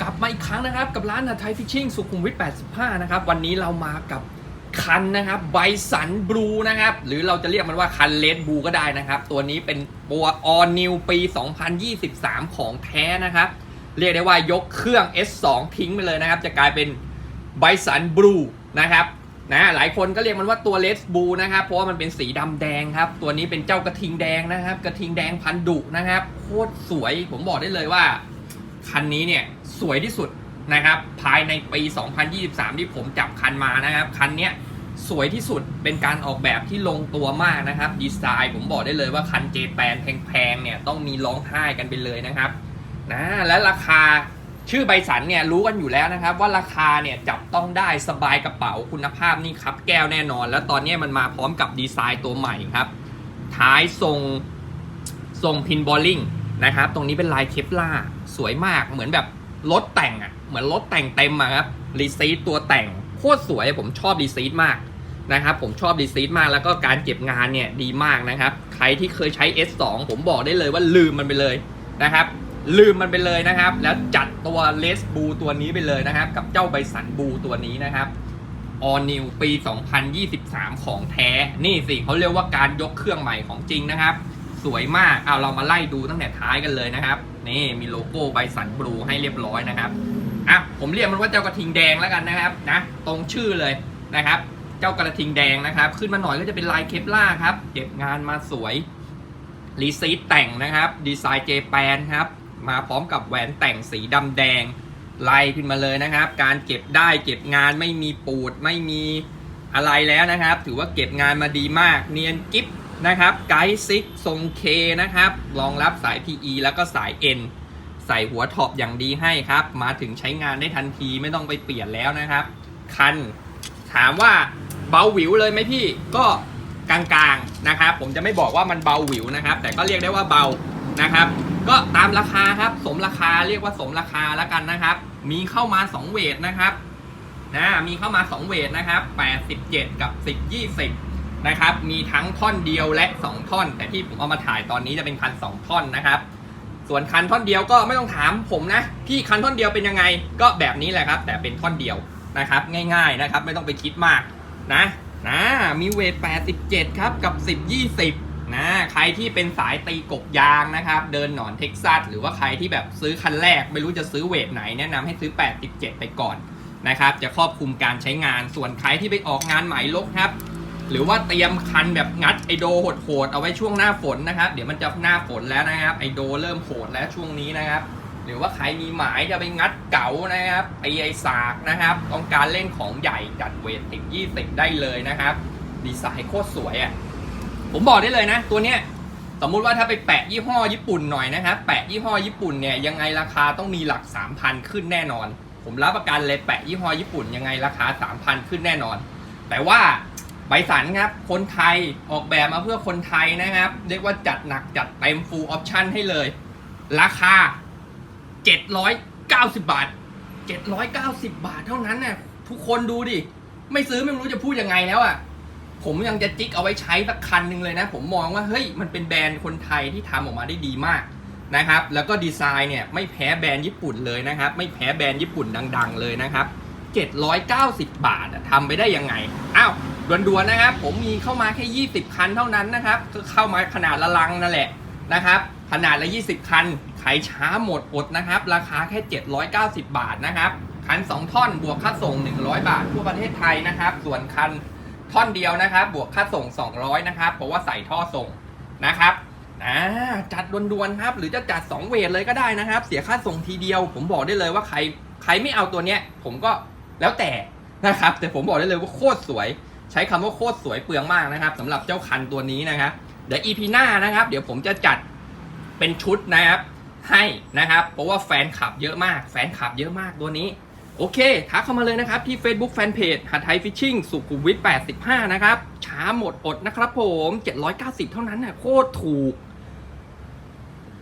กลับมาอีกครั้งนะครับ กับร้านหัดไทยฟิชชิ่งสุขุมวิท 85 นะครับ วันนี้เรามากับคันนะครับไบสันบลูนะครับ หรือเราจะเรียกมันว่าคันเลดบลูก็ได้นะครับ ตัวนี้เป็นตัวออ n นิวปี 2023 ของแท้นะครับ เรียกได้ว่ายกเครื่อง S2 ทิ้งไปเลยนะครับ จะกลายเป็นไบสันบลูนะครับนะหลายคนก็เรียกมันว่าตัวเลสบูนะครับ เพราะว่ามันเป็นสีดำแดงครับ ตัวนี้เป็นเจ้ากระทิงแดงนะครับ กระทิงแดงพันดุนะครับ โคตรสวยผมบอกได้เลยว่า คันนี้เนี่ยสวยที่สุดนะครับ ภายในปี 2023 ที่ผมจับคันมานะครับ คันเนี้ยสวยที่สุดเป็นการออกแบบที่ลงตัวมากนะครับ ดีไซน์ผมบอกได้เลยว่าคันเจแปนแพงๆเนี่ยต้องมีร้องไห้กันไปเลยนะครับนะและราคาชื่อใบสันเนี่ยรู้กันอยู่แล้วนะครับ ว่าราคาเนี่ยจับต้องได้สบายกระเป๋าคุณภาพนี่ครับแก้วแน่นอน แล้วตอนนี้มันมาพร้อมกับดีไซน์ตัวใหม่ครับ ท้ายทรงทรงพินบอลลิงนะครับ ตรงนี้เป็นลายเคปล่า สวยมากเหมือนแบบรถแต่งอะเหมือนรถแต่งเต็มอะครับรีซีทตัวแต่งโคตรสวยผมชอบรีซีทมากนะครับผมชอบรีซีทมากแล้วก็การเก็บงานเนี่ยดีมากนะครับ ใครที่เคยใช้ S2 ผมบอกได้เลยว่าลืมมันไปเลยนะครับ ลืมมันไปเลยนะครับ แล้วจัดตัวเลสบูตัวนี้ไปเลยนะครับ กับเจ้าใบสันบูตัวนี้นะครับออนิวปี 2023 ของแท้ นี่สิเขาเรียกว่าการยกเครื่องใหม่ของจริงนะครับ สวยมากเอาเรามาไล่ดูตั้งแต่ท้ายกันเลยนะครับ นี่มีโลโก้ใบสันบลูให้เรียบร้อยนะครับอะผมเรียกมันว่าเจ้ากระทิงแดงแล้วกันนะครับนะตรงชื่อเลยนะครับ เจ้ากระทิงแดงนะครับ ขึ้นมาหน่อยก็จะเป็นลายเคปล่าครับเก็บงานมาสวยรีซีทแต่งนะครับ ดีไซน์เจแปนครับ มาพร้อมกับแหวนแต่งสีดำแดงไล่ขึ้นมาเลยนะครับ การเก็บได้เก็บงานไม่มีปูดไม่มีอะไรแล้วนะครับ ถือว่าเก็บงานมาดีมาก เนียนกิฟ นะครับไกด์ซิกทรงเคนะครับรองรับสาย PE แล้วก็สาย N ใส่หัวท็อปอย่างดีให้ครับ มาถึงใช้งานได้ทันทีไม่ต้องไปเปลี่ยนแล้วนะครับ คัน ถามว่าเบาหวิวเลยไหมพี่ก็กลางๆนะครับ ผมจะไม่บอกว่ามันเบาหวิวนะครับ แต่ก็เรียกได้ว่าเบานะครับ ก็ตามราคาครับ สมราคาเรียกว่าสมราคาแล้วกันนะครับ มีเข้ามา 2 เวทนะครับนะมีเข้ามา 2 เวทนะครับ 87 กับ 10 20 นะครับ มีทั้งท่อนเดียวและ 2 ท่อน แต่ที่ผมเอามาถ่ายตอนนี้จะเป็นคัน 2 ท่อนนะครับ ส่วนคันท่อนเดียวก็ไม่ต้องถามผมนะพี่คันท่อนเดียวเป็นยังไง ก็แบบนี้แหละครับ แต่เป็นท่อนเดียวนะครับ ง่าย ๆนะครับ ไม่ต้องไปคิดมากนะนะมีเวท 87 ครับกับ 10 20นะใครที่เป็นสายตีกบยางนะครับ เดินหนอนเท็กซัสหรือว่าใครที่แบบซื้อคันแรก ไม่รู้จะซื้อเวทไหน แนะนำให้ซื้อ 87 ไปก่อนนะครับ จะครอบคลุมการใช้งานส่วนใครที่ไปออกงานใหม่ลกครับ หรือว่าเตรียมคันแบบงัดไอโดโหดๆเอาไว้ช่วงหน้าฝนนะครับ เดี๋ยวมันจะหน้าฝนแล้วนะครับ ไอโดเริ่มโหดแล้วช่วงนี้นะครับ หรือว่าใครมีหมายจะไปงัดเก๋านะครับไอไอสากนะครับ ต้องการเล่นของใหญ่จัดเวทติดยี่สิบได้เลยนะครับ ดีไซน์โคตรสวยอะ่ะ ผมบอกได้เลยนะ ตัวเนี้ยสมมุติว่าถ้าไปแปะยี่ห้อญี่ปุ่นหน่อยนะครับ แปะยี่ห้อญี่ปุ่นเนี่ยยังไงราคาต้องมีหลัก 3,000 ขึ้นแน่นอน ผมรับประกันเลยแปะยี่ห้อญี่ปุ่นยังไงราคา 3,000 ขึ้นแน่นอน แต่ว่า ใบสันครับ คนไทยออกแบบมาเพื่อคนไทยนะครับ เรียกว่าจัดหนักจัดเต็ม full option ให้เลย ราคา 790 บาท 790 บาทเท่านั้นน่ะทุกคนดูดิ ไม่ซื้อไม่รู้จะพูดยังไงแล้วอะผมยังจะจิกเอาไว้ใช้สักคันหนึ่งเลยนะ ผมมองว่าเฮ้ยมันเป็นแบรนด์คนไทยที่ทำออกมาได้ดีมากนะครับ แล้วก็ดีไซน์เนี่ยไม่แพ้แบรนด์ญี่ปุ่นเลยนะครับ ไม่แพ้แบรนด์ญี่ปุ่นดัง ๆ เลยนะครับ 790 บาททำไปได้ยังไง อ้าว ด่วนๆนะครับ ผมมีเข้ามาแค่ 20 คันเท่านั้นนะครับ ก็เข้ามาขนาดละลังนั่นแหละนะครับ ขนาดละ 20 คันใครช้าหมดอดนะครับ ราคาแค่ 790 บาทนะครับ คัน 2 ท่อนบวกค่าส่ง 100 บาท ทั่วประเทศไทยนะครับ ส่วนคันท่อนเดียวนะครับ บวกค่าส่ง 200 นะครับ เพราะว่าใส่ท่อส่งนะครับอ่าจัดด่วนๆครับ หรือจะจัด 2 เวทเลยก็ได้นะครับ เสียค่าส่งทีเดียว ผมบอกได้เลยว่าใครใครไม่เอาตัวเนี้ย ผมก็แล้วแต่นะครับ แต่ผมบอกได้เลยว่าโคตรสวย ใช้คำว่าโคตรสวยเปลืองมากนะครับสำหรับเจ้าคันตัวนี้นะครับ เดี๋ยวอีพีหน้านะครับ เดี๋ยวผมจะจัดเป็นชุดนะครับ ให้นะครับเพราะว่าแฟนคลับเยอะมาก แฟนคลับเยอะมากตัวนี้ โอเคทักเข้ามาเลยนะครับ ที่ Facebook Fanpage หัดไทยฟิชชิ่งสุขุมวิท85 นะครับ ช้าหมดอดนะครับผม 790 เท่านั้นน่ะโคตรถูก